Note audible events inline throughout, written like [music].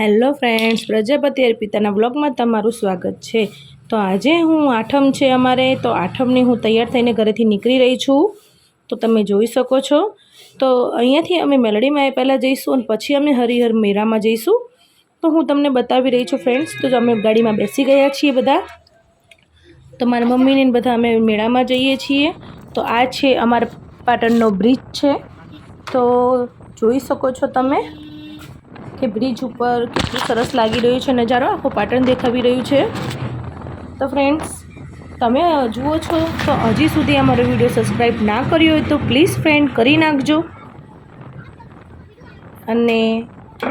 Hello friends, Prajapati અર્પિતાના બ્લોગમાં તમારું સ્વાગત છે. તો આજે હું આઠમ છે અમારે, તો આઠમની હું તૈયાર થઈને ઘરેથી નીકળી રહી છું. તો તમે જોઈ શકો છો. તો અહીંયાથી અમે મેલડીમાં પહેલાં જઈશું અને પછી અમે હરિહર મેળામાં જઈશું. તો હું તમને બતાવી રહી છું ફ્રેન્ડ્સ, તો અમે ગાડીમાં બેસી ગયા છીએ બધા. તો મારા મમ્મીને બધા અમે મેળામાં જઈએ છીએ. તો આ છે અમારા પાટણનો બ્રિજ છે. તો જોઈ શકો છો તમે. કે બ્રિજ ઉપર કેટલું સરસ લાગી રહ્યું છે નજારો, આખું પાટણ દેખાવી રહ્યું છે. તો ફ્રેન્ડ્સ તમે જુઓ છો, તો હજી સુધી અમારો વીડિયો સબસ્ક્રાઈબ ના કર્યો હોય તો પ્લીઝ ફ્રેન્ડ કરી નાખજો. અને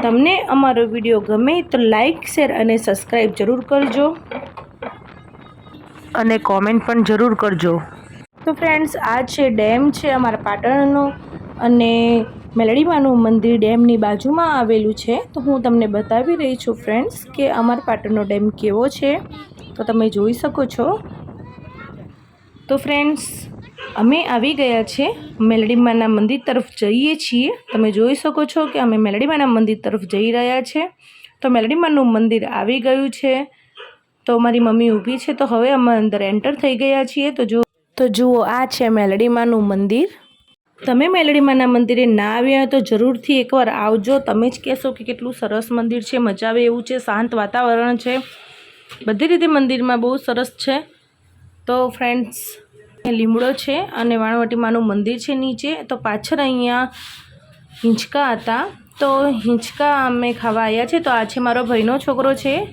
તમને અમારો વીડિયો ગમે તો લાઈક શેર અને સબસ્ક્રાઈબ જરૂર કરજો. અને કોમેન્ટ પણ જરૂર કરજો. તો ફ્રેન્ડ્સ આ છે ડેમ છે અમારા પાટણનો અને મેલડીમાનું મંદિર ડેમની બાજુમાં આવેલું છે. તો હું તમને બતાવી રહી છું ફ્રેન્ડ્સ કે અમાર પાટણનો ડેમ કેવો છે. તો તમે જોઈ શકો છો. તો ફ્રેન્ડ્સ, અમે આવી ગયા છે મેલડીમાના મંદિર તરફ જઈએ છીએ. તમે જોઈ શકો છો કે અમે મેલડીમાના મંદિર તરફ જઈ રહ્યા છે. તો મેલડીમાનું મંદિર આવી ગયું છે. તો મારી મમ્મી ઊભી છે. તો હવે અમે અંદર એન્ટર થઈ ગયા છીએ. તો જો, તો જુઓ, આ છે મેલડીમાનું મંદિર. તમે મેલડીમાના મંદિરે ના આવ્યા હોય તો જરૂરથી એકવાર આવજો. તમે જ કહેશો કે કેટલું સરસ મંદિર છે, મજા આવે એવું છે, શાંત વાતાવરણ છે. બધી રીતે મંદિરમાં બહુ સરસ છે. તો ફ્રેન્ડ્સ લીમડો છે અને વાણવટીમાનું મંદિર છે નીચે. તો પાછળ અહીંયા હિંચકા હતા. તો હિંચકા અમે ખાવા આવ્યા છે. તો આ છે મારો ભાઈનો છોકરો છે.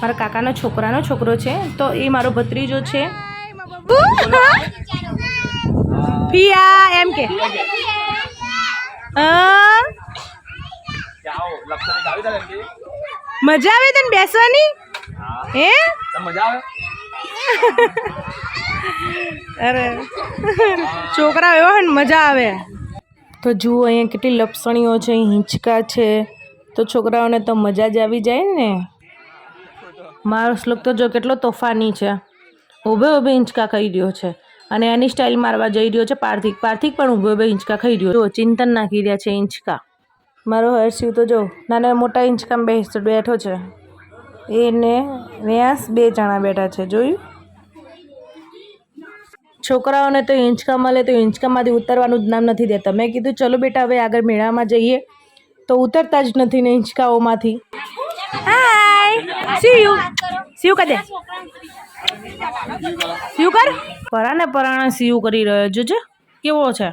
મારા કાકાનો છોકરાનો છોકરો છે. તો એ મારો ભત્રીજો છે. પિયા એમ કે. મજા આવે તને બેસવાની? હે. મજા આવે? અરે. છોકરા એવા હોય ને મજા આવે. તો જુઓ અહીંયા કેટલી લપસણીઓ છે હિંચકા છે. તો છોકરાઓને તો મજા જ આવી જાય ને. મારો શ્લોક તો જો કેટલો તોફાની છે. ઊભે ઊભે હિંચકા કહી રહ્યો છે. અને એની સ્ટાઇલ મારવા જઈ રહ્યો છે પાર્થિક. પાર્થિક પણ ઊભો બે ઇંચકા ખાઈ રહ્યો. જો, ચિંતન નાખી રહ્યા છે ઇંચકા મારો હર્ષિવ તો જો, નાના મોટા ઇંચકામાં બેસ, બેઠો છે. એને વ્યાસ બે જણા બેઠા છે, જોયું? છોકરાઓને તો ઇંચકા મળે, તો ઇંચકામાંથી ઉતરવાનું જ નામ નથી દેતા. મેં કીધું, ચલો બેટા, હવે આગળ મેળામાં જઈએ. તો ઉતરતા જ નથી ને હિંચકાઓમાંથી. હાય સી યુ સી યુ કદે. સીયુ કર પરાને પરાણે સીયુ કરી રહ્યો જોજે કેવો છે?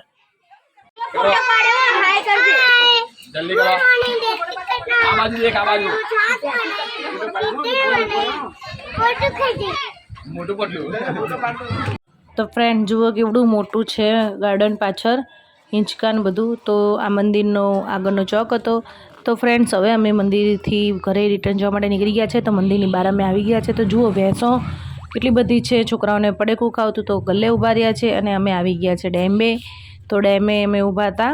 તો ફ્રેન્ડ જુઓ કેવડું મોટું છે ગાર્ડન પાછળ, હિંચકાન બધું. તો આ મંદિરનો આગળનો ચોક હતો. તો ફ્રેન્ડ્સ હવે અમે મંદિરથી ઘરે રિટર્ન જવા માટે નીકળી ગયા છે. તો મંદિરની બહાર અમે આવી ગયા છે. તો જુઓ ભેંસો કેટલી બધી છે? છોકરાઓને પડેકું ખાવતું તો ગલ્લે ઊભા રહ્યા છે અને અમે આવી ગયા છે ડેમે. તો ડેમે અમે ઊભા હતા.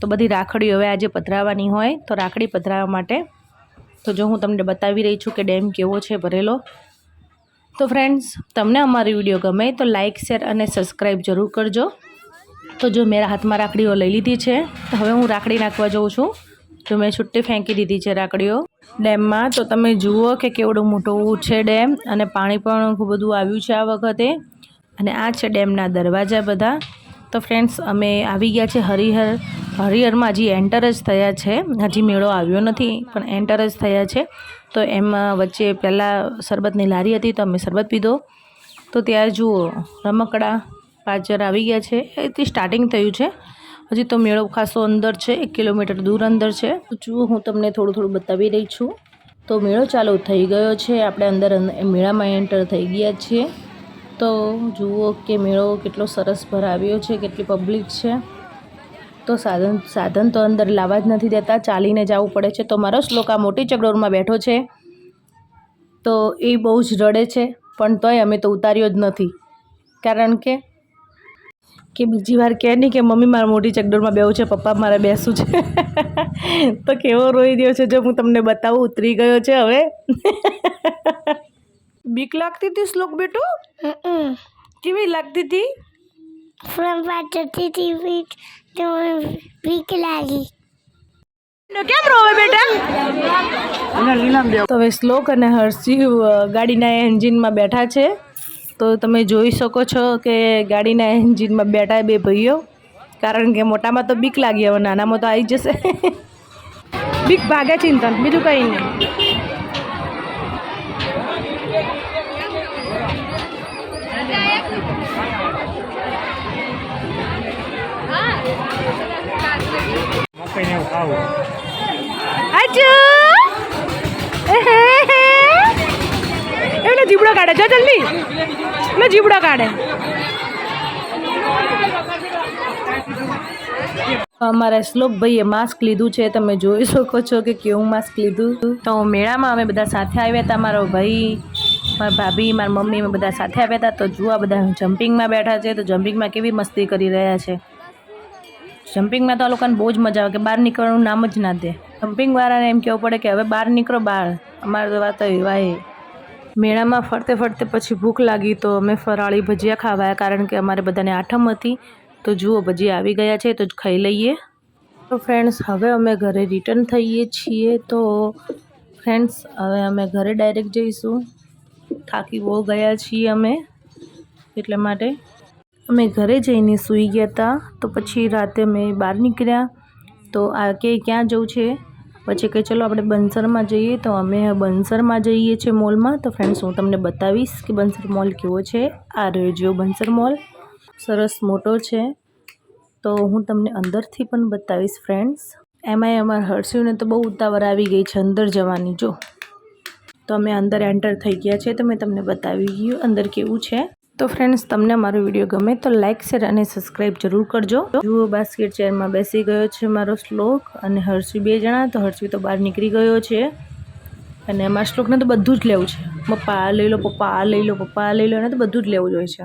તો બધી રાખડીઓ હવે આજે પધરાવવાની હોય તો રાખડી પધરાવવા માટે. તો જો હું તમને બતાવી રહી છું કે ડેમ કેવો છે ભરેલો. તો ફ્રેન્ડ્સ, તમને અમારી વીડિયો ગમે તો લાઇક શેર અને સબસ્ક્રાઈબ જરૂર કરજો. તો જો મેરા હાથમાં રાખડીઓ લઈ લીધી છે, તો હવે હું રાખડી નાખવા જાઉં છું. જો મેં છુટ્ટી ફેંકી દીધી છે રાખડીઓ ડેમમાં, તો તમે જુઓ કે કેવડું મોટું છે ડેમ અને પાણી પણ ખૂબ બધું આવ્યું છે આ વખતે. અને આ છે ડેમના દરવાજા બધા. તો ફ્રેન્ડ્સ, અમે આવી ગયા છે હરિહર. હરિહરમાં હજી એન્ટર જ થયા છે. હજી મેળો આવ્યો નથી, પણ એન્ટર જ થયા છે. તો એમાં વચ્ચે પહેલાં શરબતની લારી હતી, તો અમે શરબત પીધો. તો ત્યાં જુઓ, રમકડા પાચર આવી ગયા છે. એથી સ્ટાર્ટિંગ થયું છે. હજી તો મેળો ખાસો અંદર છે, એક કિલોમીટર દૂર અંદર છે. જુઓ, હું તમને થોડું થોડું બતાવી રહી છું. તો મેળો ચાલુ થઈ ગયો છે. આપણે અંદર મેળામાં એન્ટર થઈ ગયા છીએ. તો જુઓ કે મેળો કેટલો સરસ ભરાવ્યો છે, કેટલી પબ્લિક છે. તો સાધન સાધન તો અંદર લાવવા જ નથી દેતા, ચાલીને જવું પડે છે. તો મારો શ્લોકા મોટી ચકડોરમાં બેઠો છે. તો એ બહુ જ રડે છે, પણ તોય અમે તો ઉતાર્યો જ નથી. કારણ કે કે બીજી વાર કહે નહીં કે મમ્મી મારા મોટી ચકડોળમાં બેવું છે પપ્પા મારે બેસવું છે. [laughs] તો કેવો રોઈ રહ્યો છે જો હું તમને બતાવું ઉતરી ગયો છે હવે. [laughs] બીક લાગતી હતી શ્લોક બેટો? કેવી લાગતી હતી? From water to બીક તો બીક લાગી. કેમ રોવે બેટા? તો હવે શ્લોક અને હર્ષિવ અ, ગાડીના એન્જિનમાં બેઠા છે. તો તમે જોઈ શકો છો કે ગાડીના એન્જિનમાં બેઠા બે ભાઈઓ, કારણ કે મોટામાં તો બીક લાગી, હવે નાનામાં તો આવી જશે. બીક ભાગે ચિંતન બીજું કંઈ નહીં. આજુ! એમને જીબડો કાઢે. જો જલ્દી. એમને જીવડો કાઢે. અમારા શ્લોકભાઈએ માસ્ક લીધું છે, તમે જોઈ શકો છો કે કેવું માસ્ક લીધું. તો મેળામાં અમે બધા સાથે આવ્યા હતા, મારો ભાઈ, મારા ભાભી, મારા મમ્મી, અમે બધા સાથે આવ્યા હતા. તો જુઓ બધા જમ્પિંગમાં બેઠા છે, તો જમ્પિંગમાં કેવી મસ્તી કરી રહ્યા છે. જમ્પિંગમાં તો આ લોકોને બહુ જ મજા આવે, કે બહાર નીકળવાનું નામ જ ના દે. જમ્પિંગવાળાને એમ કહેવું પડે કે હવે બહાર નીકળો બહાર. અમારે તો વાત એવા મેળામાં ફરતે ફરતે પછી ભૂખ લાગી તો અમે ફરાળી ભજીયા ખાવાયા કારણ કે અમારે બધાને આઠમ હતી. તો જુઓ, ભજીયા આવી ગયા છે તો જ ખાઈ લઈએ. તો ફ્રેન્ડ્સ હવે અમે ઘરે રિટર્ન થઈએ છીએ તો ફ્રેન્ડ્સ હવે અમે ઘરે ડાયરેક્ટ જઈશું. થાકી બહુ ગયા છીએ અમે એટલા માટે. અમે ઘરે જઈને સૂઈ ગયા હતા તો પછી રાતે અમે બહાર નીકળ્યા. તો આ કે ક્યાં જવું છે? પછી કે ચલો આપણે બંસરમાં જઈએ તો અમે બંસરમાં જઈએ છીએ મોલમાં. તો ફ્રેન્ડ્સ હું તમને બતાવીશ કે બંસર મોલ કેવો છે. આ રહ્યો જો બંસર મોલ. સરસ મોટો છે. તો હું તમને અંદરથી પણ બતાવીશ ફ્રેન્ડ્સ એમાંય અમારા હર્ષિવને તો બહુ ઉતાવળ આવી ગઈ છે અંદર જવાની, જો. તો અમે અંદર એન્ટર થઈ ગયા છે. તો મેં તમને બતાવી ગયું અંદર કેવું છે. તો ફ્રેન્ડ્સ તમને મારો વીડિયો ગમે તો લાઇક શેર અને સબસ્ક્રાઈબ જરૂર કરજો. જુઓ બાસ્કેટ ચેરમાં બેસી ગયો છે મારો શ્લોક અને હર્ષી બે જણા, તો હર્ષી તો બહાર નીકળી ગયો છે. અને મારા શ્લોકને તો બધું જ લેવું છે. પપ્પા આ લઈ લો, પપ્પા આ લઈ લો, પપ્પા આ લઈ લો, એને તો બધું જ લેવું જોઈએ છે.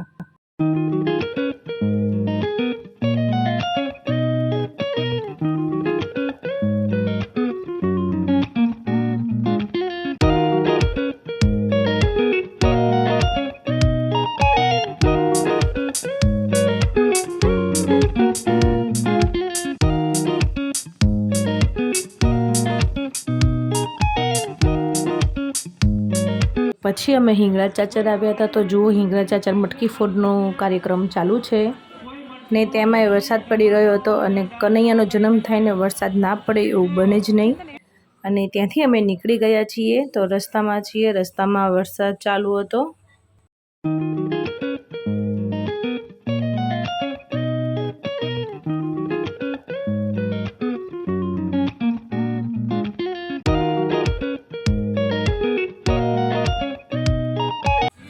પછી અમે હિંગળા ચાચર આવ્યા હતા. તો જુઓ, હિંગળા ચાચર મટકી ફોડનો કાર્યક્રમ ચાલુ છે. ને તેમાં વરસાદ પડી રહ્યો હતો અને કનૈયાનો જન્મ થાય ને વરસાદ ના પડે એવું બને જ નહીં. અને ત્યાંથી અમે નીકળી ગયા છીએ. તો રસ્તામાં છીએ. રસ્તામાં વરસાદ ચાલુ હતો.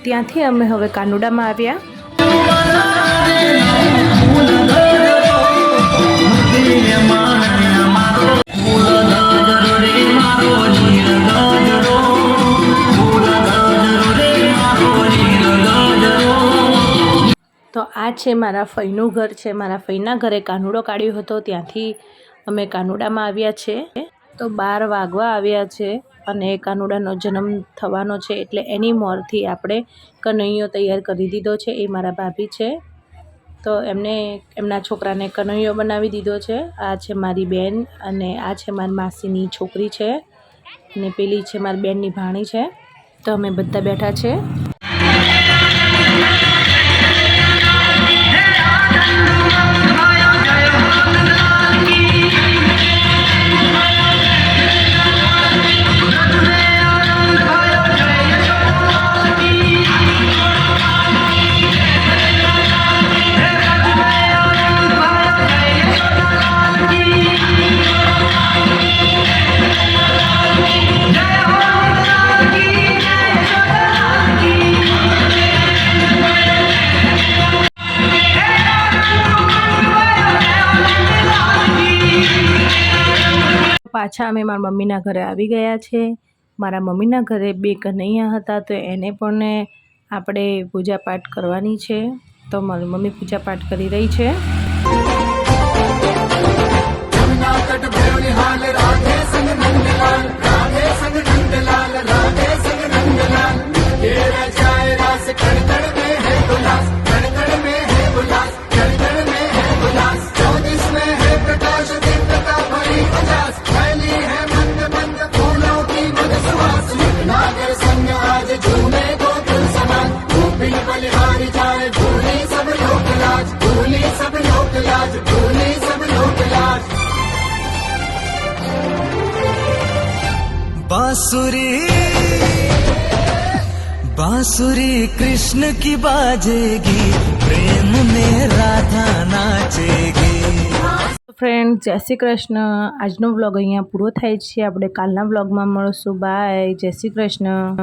ત્યાંથી અમે હવે કાનુડામાં આવ્યા. તો આ છે મારા ફઈનું ઘર છે. મારા ફઈના ઘરે કાનુડો કાઢ્યો હતો. ત્યાંથી અમે કાનુડામાં આવ્યા છે. તો બાર વાગવા આવ્યા છે. અને કાનુડાનો જન્મ થવાનો છે એટલે એની મોરથી આપણે કનૈયો તૈયાર કરી દીધો છે, એ મારા ભાભી છે. તો એમને, એમના છોકરાને કનૈયો બનાવી દીધો છે. આ છે મારી બેન અને આ છે મારી માસીની છોકરી છે. અને પેલી છે મારી બેનની ભાણી છે. તો અમે બધા બેઠા છે. પાછા અમે મારા મમ્મીના ઘરે આવી ગયા છે. મારા મમ્મીના ઘરે બે કનૈયા હતા તો એને પણ આપણે પૂજાપાઠ કરવાની છે. તો મારી મમ્મી પૂજા પાઠ કરી રહી છે. बांसुरी बांसुरी कृष्ण की बाजेगी प्रेम में राधा नाचेगी ફ્રેન્ડ જય શ્રી કૃષ્ણ આજનો વ્લોગ અહીંયા પૂરો થાય છે આપણે કાલના વ્લોગમાં મળશું બાય જય શ્રી કૃષ્ણ